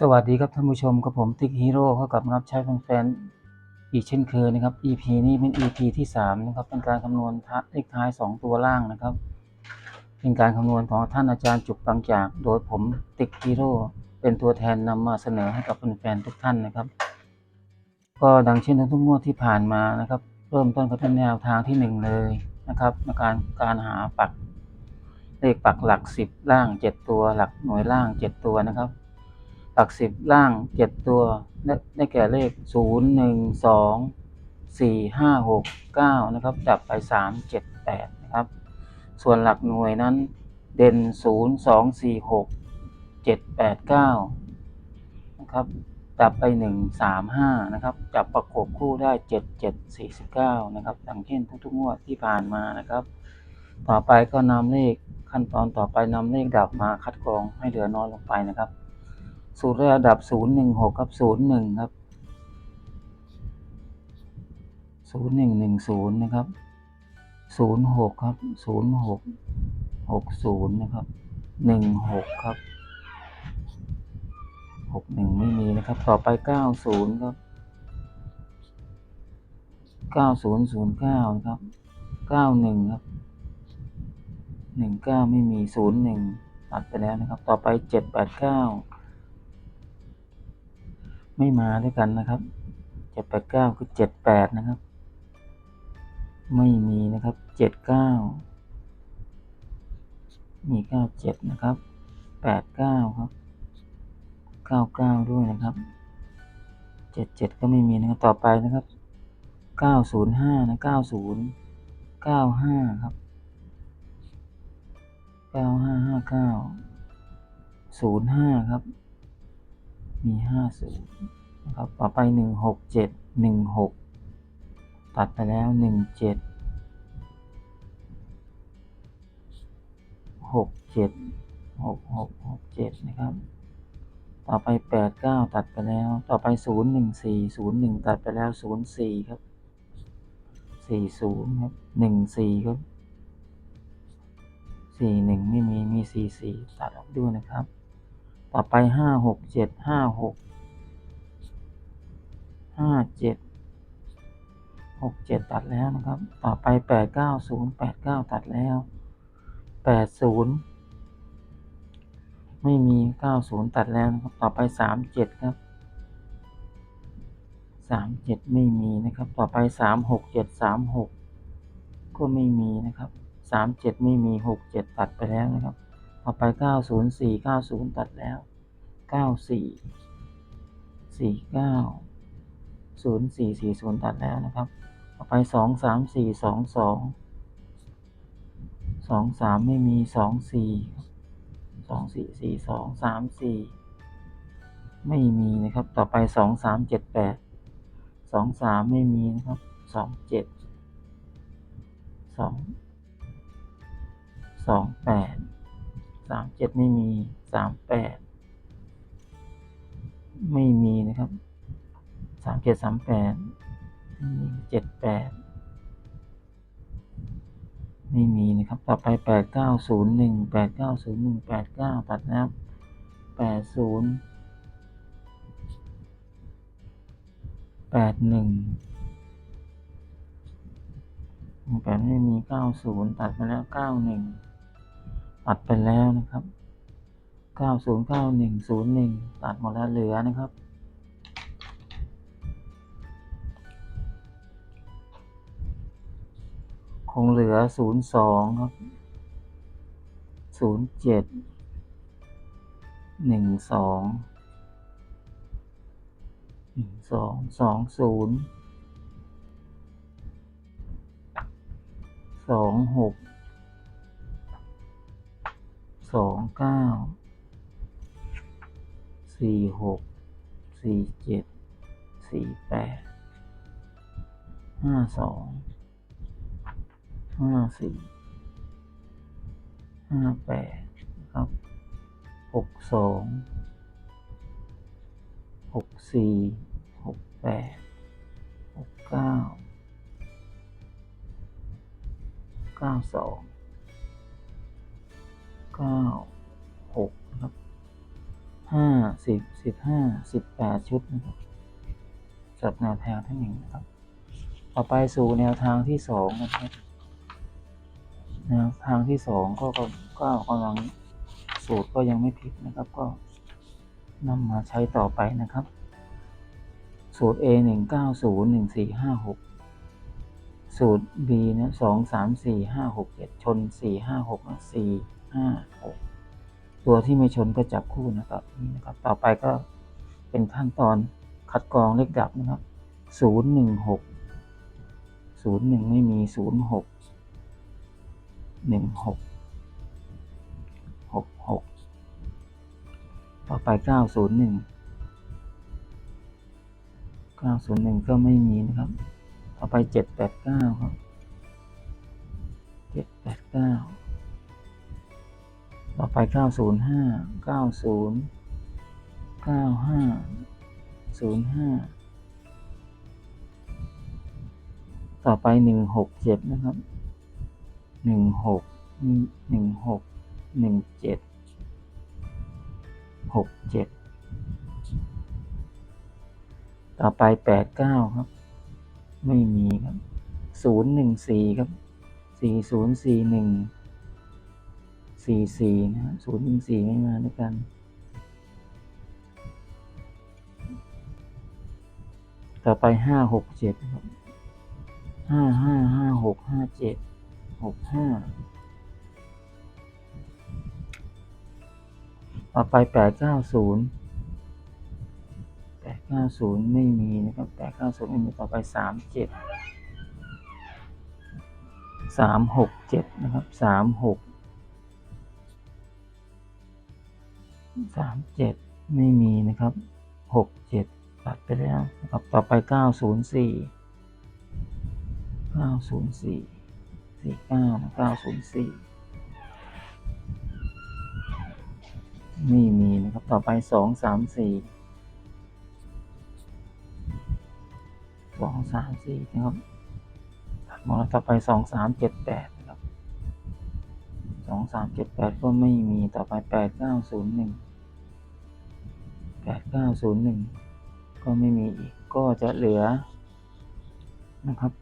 สวัสดีครับท่านผู้ชมกับผมติ๊กฮีโร่เข้ากับมารับใช้แฟนๆอีกเช่นเคยนะครับ EP นี้เป็น EP ที่สามนะครับเป็นการคำนวณเลขท้ายสองตัวล่างนะครับ เป็นการคำนวณของท่านอาจารย์จุกบางจาก โดยผมติ๊กฮีโร่เป็นตัวแทนนำมาเสนอให้กับแฟนๆทุกท่านนะครับ ก็ดังเช่นทุกงวดที่ผ่านมานะครับ เริ่มต้นก็เป็นแนวทางที่หนึ่งเลยนะครับในการการหาปักเลขปักหลักสิบล่างเจ็ดตัว หลักหน่วยล่างเจ็ดตัวนะครับ หลักสิบล่างเจ็ดตัวได้ได้แก่เลขศูนย์หนึ่งสองสี่ห้าหกเก้านะครับจับไปสามเจ็ดแปดนะครับส่วนหลักหน่วยนั้นเด่นศูนย์สองสี่หกเจ็ดแปดเก้านะครับจับไปหนึ่งสามห้านะครับจับประกบคู่ได้เจ็ดเจ็ดสี่สิบเก้านะครับดังเช่นทุกๆงวดที่ผ่านมานะครับ ต่อไปก็นำเลขขั้นตอนต่อไปนำเลขดับมาคัดกรองให้เหลือน้อยลงไปนะครับ สูตรรกดับศูนย์หนึ่งหกครับศูนย์หนึ่งครับศูนย์หนึ่งหนึ่งศูนย์นะครับศูนย์หกครับศูนย์หกหกศูนย์นะครับหนึ่งหกครับหกหนึ่งไม่มีนะครับ ต่อไปเก้าศูนย์ครับเก้าศูนย์ศูนย์เก้าครับเก้าหนึ่งครับหนึ่งเก้าไม่มีศูนย์หนึ่งตัดไปแล้วนะครับ ต่อไปเจ็ดแปดเก้า ไม่มาด้วยกันนะครับเจ็ดแปดเก้าคือเจ็ดแปดนะครับ ไม่มีนะครับเจ็ดเก้ามีเก้าเจ็ดนะครับแปดเก้าครับเก้าเก้าด้วยนะครับเจ็ดเจ็ดก็ไม่มีนะครับต่อไปนะครับเก้าศูนย์ห้านะเก้าศูนย์เก้าห้าครับเก้าห้าห้าเก้าศูนย์ห้าครับ มีห้าศูนย์นะครับ ต่อไปหนึ่งหกเจ็ดหนึ่งหกตัดไปแล้วหนึ่งเจ็ดหกเจ็ดหกหกหกเจ็ดนะครับ ต่อไปแปดเก้าตัดไปแล้ว ต่อไปศูนย์หนึ่งสี่ศูนย์หนึ่งตัดไปแล้วศูนย์สี่ครับสี่ศูนย์ครับหนึ่งสี่ครับสี่หนึ่งไม่มีมีสี่สี่ตัดออกด้วยนะครับ ต่อไปห้าหกเจ็ดห้าหกห้าเจ็ดหกเจ็ดตัดแล้วนะครับ ต่อไปแปดเก้าศูนย์แปดเก้าตัดแล้วแปดศูนย์ไม่มีเก้าศูนย์ตัดแล้วนะครับ ต่อไปสามเจ็ดครับสามเจ็ดไม่มีนะครับ ต่อไปสามหกเจ็ดสามหกก็ไม่มีนะครับสามเจ็ดไม่มีหกเจ็ดตัดไปแล้วนะครับ ต่อไปเก้าศูนย์สี่เก้าศูนย์ตัดแล้วเก้าสี่สี่เก้าศูนย์สี่สี่ศูนย์ตัดแล้วนะครับ ต่อไปสองสามสี่สองสองสองสามไม่มีสองสี่สองสี่สี่สองสามสี่ไม่มีนะครับ ต่อไปสองสามเจ็ดแปดสองสามไม่มีนะครับสองเจ็ด สามเจ็ดไม่มีสามแปดไม่มีนะครับสามเจ็ดสามแปดเจ็ดแปดไม่มีนะครับ ต่อไปแปดเก้าศูนย์หนึ่งแปดเก้าศูนย์หนึ่งแปดเก้าตัดนะครับแปดศูนย์แปดหนึ่งแปดไม่มีเก้าศูนย์ตัดไปแล้วเก้าหนึ่ง ตัดไปแล้วนะครับ 909101 ตัดหมดแล้วเหลือนะครับ คงเหลือ 02 ครับ 07 12 สองสอง สองเก้าสี่หกสี่เจ็ดสี่แปดห้าสองห้าสี่ห้าแปดครับหกสองหกสี่หกแปดหกเก้าเก้าสอง เก้าหกครับห้าสิบสิบห้าสิบแปดชุดนะครับสำหรับแนวทางที่หนึ่งนะครับ ต่อไปสู่แนวทางที่สองนะครับแนวทางที่สองก็ก็ก็กำลังสูตรก็ยังไม่ผิดนะครับ ก็นำมาใช้ต่อไปนะครับ สูตร A หนึ่งเก้าศูนย์หนึ่งสี่ห้าหกสูตร B เนี่ยสองสามสี่ห้าหกเจ็ดชนสี่ห้าหกสี่ ห้าหกตัวที่ไม่ชนก็จับคู่นะครับนี่นะครับ ต่อไปก็เป็นขั้นตอนคัดกรองเลขดับนะครับศูนย์หนึ่งหกศูนย์หนึ่งไม่มีศูนย์หกหนึ่งหกหกหกต่อไปเก้าศูนย์หนึ่งเก้าศูนย์หนึ่งก็ไม่มีนะครับ ต่อไปเจ็ดแปดเก้าครับเจ็ดแปดเก้า ต่อไปเก้าศูนย์ห้าเก้าศูนย์เก้าห้าศูนย์ห้าต่อไปหนึ่งหกเจ็ดนะครับหนึ่งหกหนึ่งหกหนึ่งเจ็ดหกเจ็ดต่อไปแปดเก้าครับ ไม่มีครับศูนย์หนึ่งสี่ครับสี่ศูนย์ สี่สี่นะฮะศูนย์หนึ่งสี่ไม่มาด้วยกัน ต่อไปห้าหกเจ็ดครับห้าห้าห้าหกห้าเจ็ดหกห้าต่อไปแปดเก้าศูนย์แปดเก้าศูนย์ไม่มีนะครับแปดเก้าศูนย์ไม่มีต่อไปสามเจ็ดสามหกเจ็ดนะครับสามหก สามเจ็ดไม่มีนะครับหกเจ็ดตัดไปแล้วนะครับต่อไปเก้าศูนย์สี่เก้าศูนย์สี่สี่เก้าเก้าศูนย์สี่ไม่มีนะครับ ต่อไปสองสามสี่สองสามสี่นะครับหมดแล้วต่อไปสองสามเจ็ดแปด สองสามเจ็ดแปดก็ไม่มีต่อไปแปดเก้าศูนย์หนึ่งแปดเก้าศูนย์หนึ่งก็ไม่มีอีกก็จะเหลือนะครับ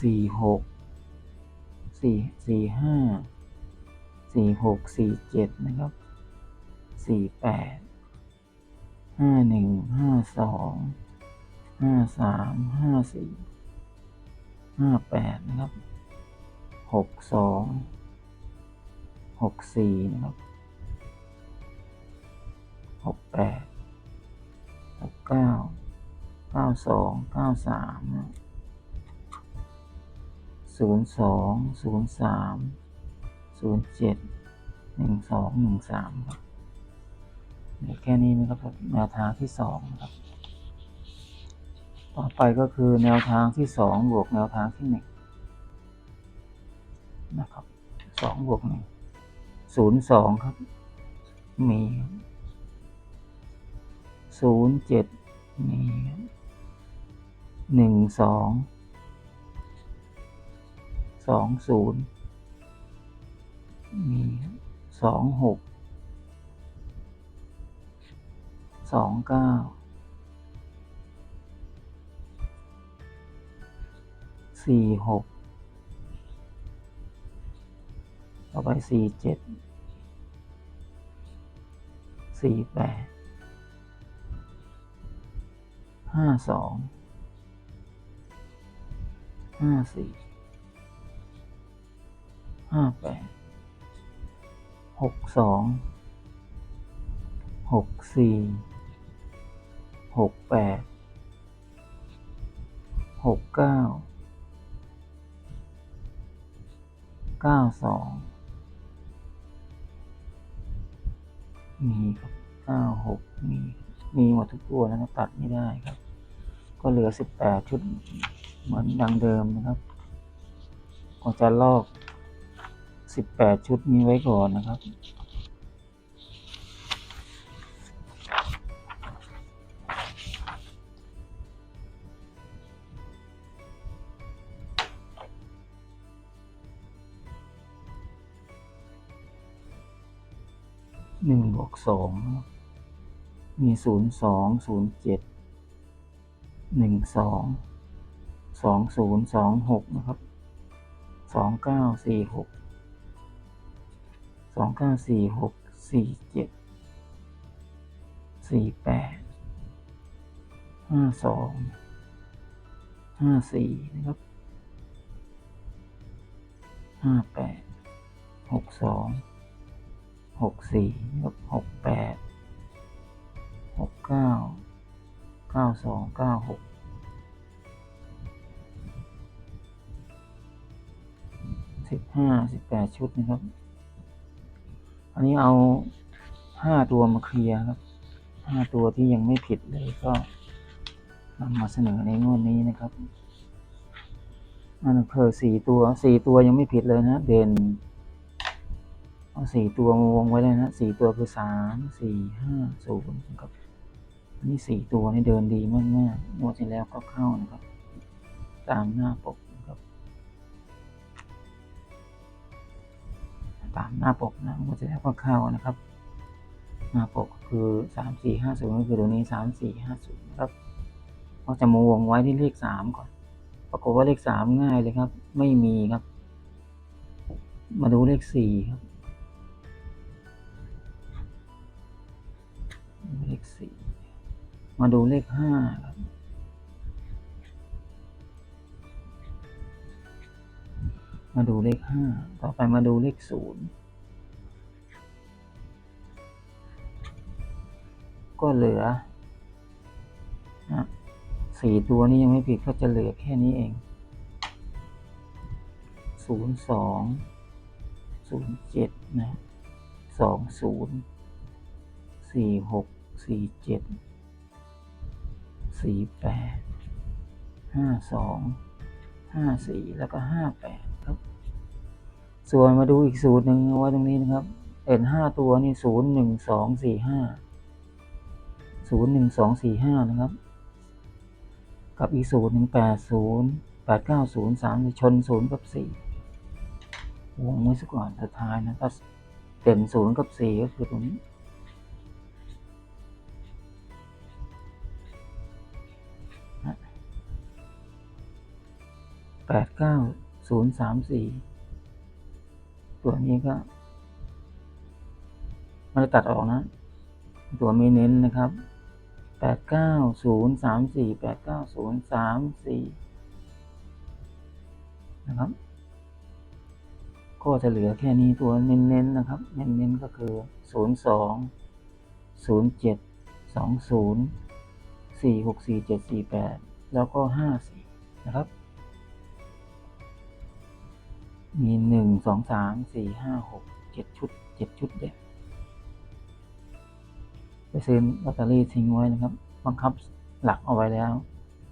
สี่หกสี่สี่ห้าสี่หกสี่เจ็ดนะครับสี่แปดห้าหนึ่งห้าสองห้าสามห้าสี่ห้าแปดนะครับ หกสองหกสี่นะครับหกแปดหกเก้าเก้าสองเก้าสามศูนย์สองศูนย์สามศูนย์เจ็ดหนึ่งสองหนึ่งสามครับมีแค่นี้นะครับแนวทางที่สองครับ ต่อไปก็คือแนวทางที่สองบวกแนวทางที่หนึ่ง นะครับสองบวกหนึ่งศูนย์สองครับ มีศูนย์เจ็ดมีหนึ่งสองสองศูนย์มีสองหกสองเก้าสี่หก อไปสี่เจ็ดสี่แปดห้าสองห้าสี่ห้าแปดหกสองหกสี่หกแปดหกเก้าเก้าสอง มีครับเก้าหกมีมีหมดทุกตัวนะครับ ตัดไม่ได้ครับ ก็เหลือสิบแปดชุดเหมือนดังเดิมนะครับก็จะลอกสิบแปดชุดนี้ไว้ก่อนนะครับ หนึ่งบวกสองมีศูนย์สองศูนย์เจ็ดหนึ่งสองสองศูนย์สองหกนะครับสองเก้าสี่หกสองเก้าสี่หกสี่เจ็ดสี่แปดห้าสองห้าสี่นะครับห้าแปดหกสอง หกสี่นะครับหกแปดหกเก้าเก้าสองเก้าหกสิบห้าสิบแปดชุดนะครับ อันนี้เอาห้าตัวมาเคลียร์ครับห้าตัวที่ยังไม่ผิดเลยก็นำมาเสนอในงวดนี้นะครับอันนั้นคือสี่ตัวสี่ตัวยังไม่ผิดเลยนะ เด่น เอาสี่ตัวมาวงไว้เลยนะสี่ตัวคือสามสี่ห้าศูนย์นะครับนนี้สี่ตัวนี่เดินดีมากๆงวดที่แล้วก็เข้านะครับ ตามหน้าปกนะครับ ตามหน้าปกนะงวดที่แล้วก็เข้านะครับ หน้าปกคือสามสี่ห้าศูนย์ก็คือตัวนี้สามสี่ห้าศูนย์นะครับเราจะมาวงไว้ที่เลขสามก่อน ปรากฏว่าเลขสามง่ายเลยครับ ไม่มีครับ มาดูเลขสี่ครับ เลขสี่มาดูเลขห้าครับมาดูเลขห้าต่อไปมาดูเลขศูนย์ก็เหลือสี่ตัวนี้ยังไม่ผิดก็จะเหลือแค่นี้เองศูนย์สองศูนย์เจ็ดนะสองศูนย์สี่หก สี่เจ็ดสี่แปดห้าสองห้าสี่แล้วก็ห้าแปดครับ ส่วนมาดูอีกสูตรหนึ่งเอาไว้ตรงนี้นะครับ เอ็นห้าตัวนี่ศูนย์หนึ่งสองสี่ห้าศูนย์หนึ่งสองสี่ห้านะครับ กับอีกศูนย์หนึ่งแปดศูนย์แปดเก้าศูนย์สามชนศูนย์กับสี่วงไว้สักก่อนสุดท้ายนะถ้าเด่นศูนย์กับสี่ก็คือตรงนี้ แปดเก้าศูนย์สามสี่ตัวนี้ก็ม่ได้ตัดออกนะ ตัวไม่เน้นนะครับแปดเก้าศูนย์สามสี่แปดเก้าศูนย์สามสี่นะครับ ก็จะเหลือแค่นี้ตัวเน้นๆนะครับ เน้นๆก็คือศูนย์สองศูนย์เจ็ดสองศูนย์สี่หกสี่เจ็ดสี่แปดแล้วก็ห้าสี่นะครับ มีหนึ่งสองสามสี่ห้าหกเจ็ดชุดเจ็ดชุดเด็ดไปซื้อลอตเตอรี่ทิ้งไว้นะครับ บังคับหลักเอาไว้แล้ว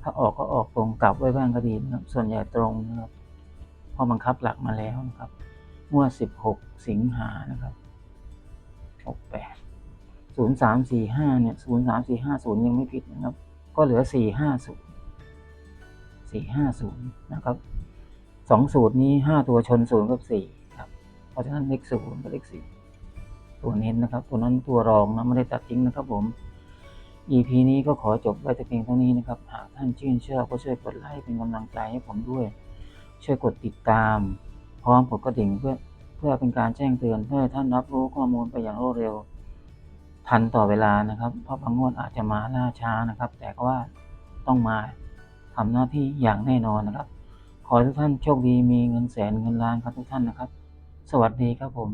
ถ้าออกก็ออกตรงกลับไว้บ้างก็ดีนะครับ ส่วนใหญ่ตรงนะครับพอบังคับหลักมาแล้วนะครับงวดสิบหกสิงหานะครับหกแปดศูนย์สามสี่ห้าเนี่ยศูนย์สามสี่ห้าศูนย์ยังไม่ผิดนะครับ ก็เหลือสี่ห้าศูนย์สี่ห้าศูนย์นะครับ สองสูตรนี้ห้าตัวชนศูนย์กับสี่ครับ เพราะฉะนั้นเลขศูนย์กับเลขสี่ตัวเน้นนะครับ ตัวนั้นตัวรองนะไม่ได้ตัดทิ้งนะครับผม EP นี้ก็ขอจบไว้แต่เพียงเท่านี้นะครับ หากท่านชื่นชอบก็ช่วยกดไลค์เป็นกำลังใจให้ผมด้วย ช่วยกดติดตาม พร้อมกดกระดิ่งเพื่อเพื่อเป็นการแจ้งเตือนเพื่อท่านรับรู้ข้อมูลไปอย่างรวดเร็ว ทันต่อเวลานะครับ เพราะบางงวดอาจจะมาล่าช้านะครับ แต่ก็ว่าต้องมาทำหน้าที่อย่างแน่นอนนะครับ อให้ทุกท่านโชคดีมีเงินแสนเงินล้านครับทุกท่านนะครับ สวัสดีครับผม